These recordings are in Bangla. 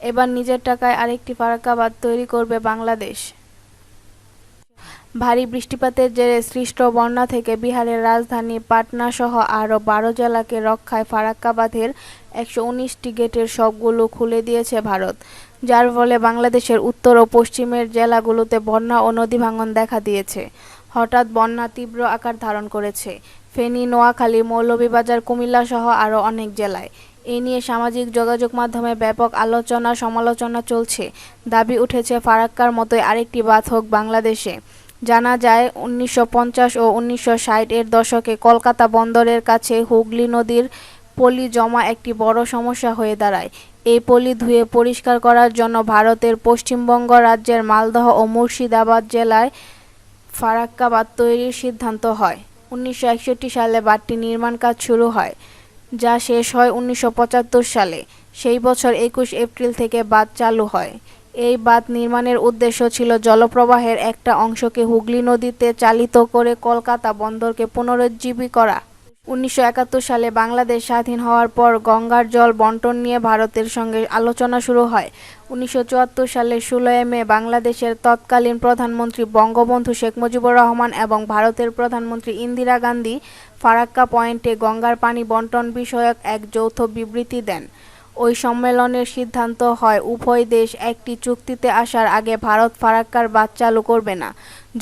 এবার নিজের টাকায় আরেকটি ফারাক্কা বাঁধ তৈরি করবে বাংলাদেশ। ভারী বৃষ্টিপাতের জেরে সৃষ্ট বন্যা থেকে বিহারের রাজধানী পাটনা সহ আরও বারো জেলাকে রক্ষায় ফারাক্কাবাদের একশো উনিশটি গেটের সবগুলো খুলে দিয়েছে ভারত, যার ফলে বাংলাদেশের উত্তর ও পশ্চিমের জেলাগুলোতে বন্যা ও নদী ভাঙন দেখা দিয়েছে। হঠাৎ বন্যা তীব্র আকার ধারণ করেছে। ফেনী, নোয়াখালী, মৌলভীবাজার কুমিল্লা সহ আরও অনেক জেলায়। এ নিয়ে সামাজিক যোগাযোগ মাধ্যমে ব্যাপক আলোচনা, সমালোচনা চলছে। দাবি উঠেছে, ফারাক্কার মতোই আরেকটি বাঁধ হোক বাংলাদেশে। জানা যায়, উনিশশো পঞ্চাশ ও উনিশশো ষাট এর দশকে কলকাতা বন্দরের কাছে হুগলি নদীর পলি জমা একটি বড় সমস্যা হয়ে দাঁড়ায়। এই পলি ধুয়ে পরিষ্কার করার জন্য ভারতের পশ্চিমবঙ্গ রাজ্যের মালদহ ও মুর্শিদাবাদ জেলায় ফারাক্কা বাঁধ তৈরির সিদ্ধান্ত হয়। উনিশশো একষট্টি সালে বাঁধটি নির্মাণ কাজ শুরু হয়। যা শেষ হয় উনিশশো পঁচাত্তর সালে। সেই বছর একুশ এপ্রিল থেকে বাঁধ চালু হয়। এই বাঁধ নির্মাণের উদ্দেশ্য ছিল জলপ্রবাহের একটা অংশকে হুগলি নদীতে চালিত করে কলকাতা বন্দরকে পুনরুজ্জীবী করা। উনিশশো একাত্তর সালে বাংলাদেশ স্বাধীন হওয়ার পর গঙ্গার জল বন্টন নিয়ে ভারতের সঙ্গে আলোচনা শুরু হয়। উনিশশো সালে ষোলোই মে বাংলাদেশের তৎকালীন প্রধানমন্ত্রী বঙ্গবন্ধু শেখ মুজিবুর রহমান এবং ভারতের প্রধানমন্ত্রী ইন্দিরা গান্ধী ফারাক্কা পয়েন্টে গঙ্গার পানি বন্টন বিষয়ক এক যৌথ বিবৃতি দেন। ওই সম্মেলনের সিদ্ধান্ত হয়, উভয় দেশ একটি চুক্তিতে আসার আগে ভারত ফারাক্কার বাদ চালু করবে না।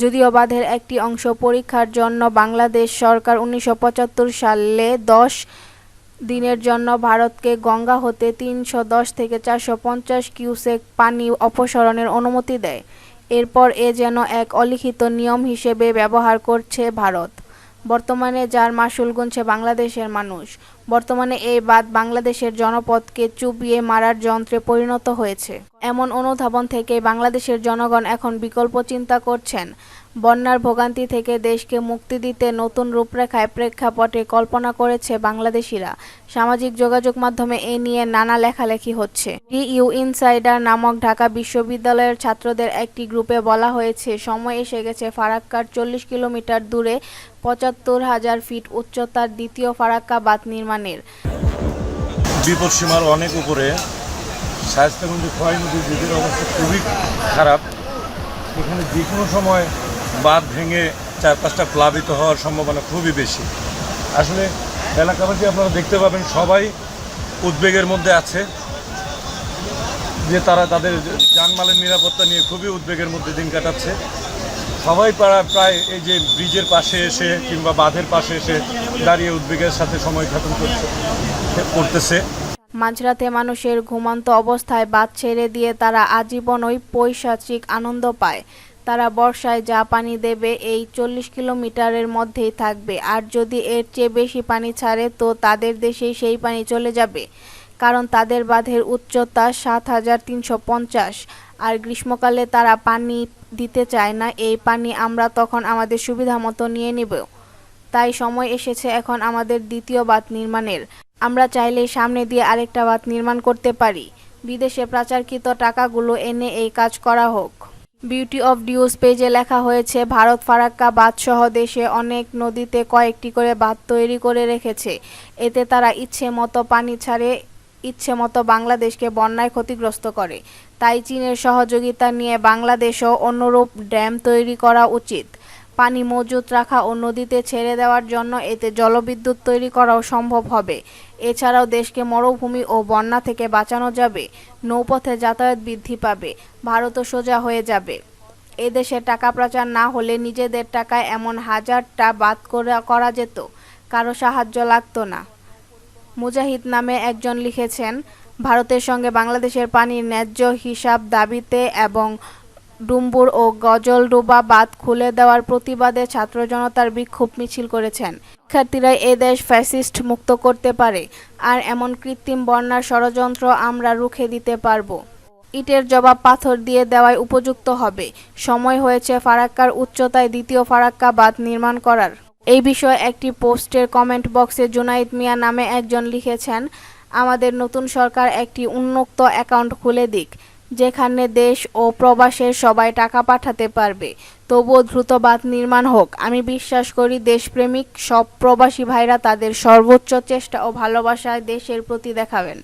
যদিও বাঁধের একটি অংশ পরীক্ষার জন্য বাংলাদেশ সরকার উনিশশো পঁচাত্তর সালে দশ দিনের জন্য ভারতকে গঙ্গা হতে তিনশো দশ থেকে চারশো পঞ্চাশ কিউসেক পানি অপসারণের অনুমতি দেয়। এরপর এ যেন এক অলিখিত নিয়ম হিসেবে ব্যবহার করছে ভারত। বর্তমানে যার মাসুল গুনছে বাংলাদেশের মানুষ। বর্তমানে এই বাদ বাংলাদেশের জনপদকে চুপিয়ে মারার যন্ত্রে পরিণত হয়েছে। এমন অনুধাবন থেকে বাংলাদেশের জনগণ এখন বিকল্প চিন্তা করছেন। বন্যার ভোগান্তি থেকে দেশকে মুক্তি দিতে নতুন রূপরেখায় প্রেক্ষাপটে কল্পনা করেছে বাংলাদেশিরা। সামাজিক যোগাযোগ মাধ্যমে এ নিয়ে নানা লেখালেখি হচ্ছে। ইউ ইনসাইডার নামক ঢাকা বিশ্ববিদ্যালয়ের ছাত্রদের একটি গ্রুপে বলা হয়েছে, সময় এসে গেছে ফারাক্কার চল্লিশ কিলোমিটার দূরে পঁচাত্তর হাজার ফিট উচ্চতার দ্বিতীয় ফারাক্কা বাঁধ নির্মাণের। বিপদ অনেক উপরে দিকের অবস্থা খুবই খারাপ। এখানে যে কোনো সময় বাঁধ ভেঙে চার পাঁচটা প্লাবিত হওয়ার সম্ভাবনা খুবই বেশি। আসলে এলাকাবাসী আপনারা দেখতে পাবেন সবাই উদ্বেগের মধ্যে আছে যে তারা তাদের যানমালের নিরাপত্তা নিয়ে খুবই উদ্বেগের মধ্যে দিন কাটাচ্ছে। সবাই পাড়া প্রায় এই যে ব্রিজের পাশে এসে কিংবা বাঁধের পাশে এসে দাঁড়িয়ে উদ্বেগের সাথে সময় খাতন করছে, করতেছে। মাঝরাতে মানুষের ঘুমান্ত অবস্থায় বাদ ছেড়ে দিয়ে তারা আজীবন ওই পৈশাচিক আনন্দ পায়। তারা বর্ষায় যা পানি দেবে এই চল্লিশ কিলোমিটারের মধ্যেই থাকবে। আর যদি এর চেয়ে বেশি পানি ছাড়ে, তো তাদের দেশেই সেই পানি চলে যাবে। কারণ তাদের বাঁধের উচ্চতা সাত হাজার তিনশো পঞ্চাশ। আর গ্রীষ্মকালে তারা পানি দিতে চায় না, এই পানি আমরা তখন আমাদের সুবিধা মতো নিয়ে নিব। তাই সময় এসেছে এখন আমাদের দ্বিতীয় বাঁধ নির্মাণের। আমরা চাইলে সামনে দিয়ে আরেকটা বাঁধ নির্মাণ করতে পারি। বিদেশে পাচারকৃত টাকাগুলো এনে এই কাজ করা হোক। বিউটি অফ ডিউস পেজে লেখা হয়েছে, ভারত ফারাক্কা বাঁধসহ দেশে অনেক নদীতে কয়েকটি করে বাঁধ তৈরি করে রেখেছে। এতে তারা ইচ্ছে মতো পানি ছাড়ে, ইচ্ছে মতো বাংলাদেশকে বন্যায় ক্ষতিগ্রস্ত করে। তাই চীনের সহযোগিতা নিয়ে বাংলাদেশও অনুরূপ ড্যাম তৈরি করা উচিত। পানি মজুত রাখা ও নদীতে ছেড়ে দেওয়ার জন্য এতে জলবিদ্যুৎ তৈরি করাও সম্ভব হবে। এছাড়াও দেশকে মরুভূমি ও বন্যা থেকে বাঁচানো যাবে। নৌপথে যাতায়াত বৃদ্ধি পাবে। ভারতও সোজা হয়ে যাবে। এদেশে টাকা পাচার না হলে নিজেদের টাকায় এমন হাজারটা বাদ করে করা যেত। কারও সাহায্য লাগতো না। মুজাহিদ নামে একজন লিখেছেন, ভারতের সঙ্গে বাংলাদেশের পানির ন্যায্য হিসাব দাবিতে এবং ডুম্বুর ও গজলডোবা বাঁধ খুলে দেওয়ার প্রতিবাদে ছাত্র জনতার বিক্ষোভ মিছিল করেছেন। শিক্ষার্থীরা এ দেশ ফ্যাসিস্ট মুক্ত করতে পারে, আর এমন কৃত্রিম বন্যার ষড়যন্ত্র আমরা রুখে দিতে পারব। ইটের জবাব পাথর দিয়ে দেওয়ায় উপযুক্ত হবে। সময় হয়েছে ফারাক্কার উচ্চতায় দ্বিতীয় ফারাক্কা বাঁধ নির্মাণ করার। এই বিষয়ে একটি পোস্টের কমেন্ট বক্সে জুনাইদ মিয়া নামে একজন লিখেছেন, আমাদের নতুন সরকার একটি উন্মুক্ত অ্যাকাউন্ট খুলে দিক। যেখানে দেশ ও প্রবাসের সবাই টাকা পাঠাতে পারবে। তবুও দ্রুত বাঁধ নির্মাণ হোক। আমি বিশ্বাস করি দেশপ্রেমিক সব প্রবাসী ভাইরা তাদের সর্বোচ্চ চেষ্টা ও ভালোবাসায় দেশের প্রতি দেখাবেন।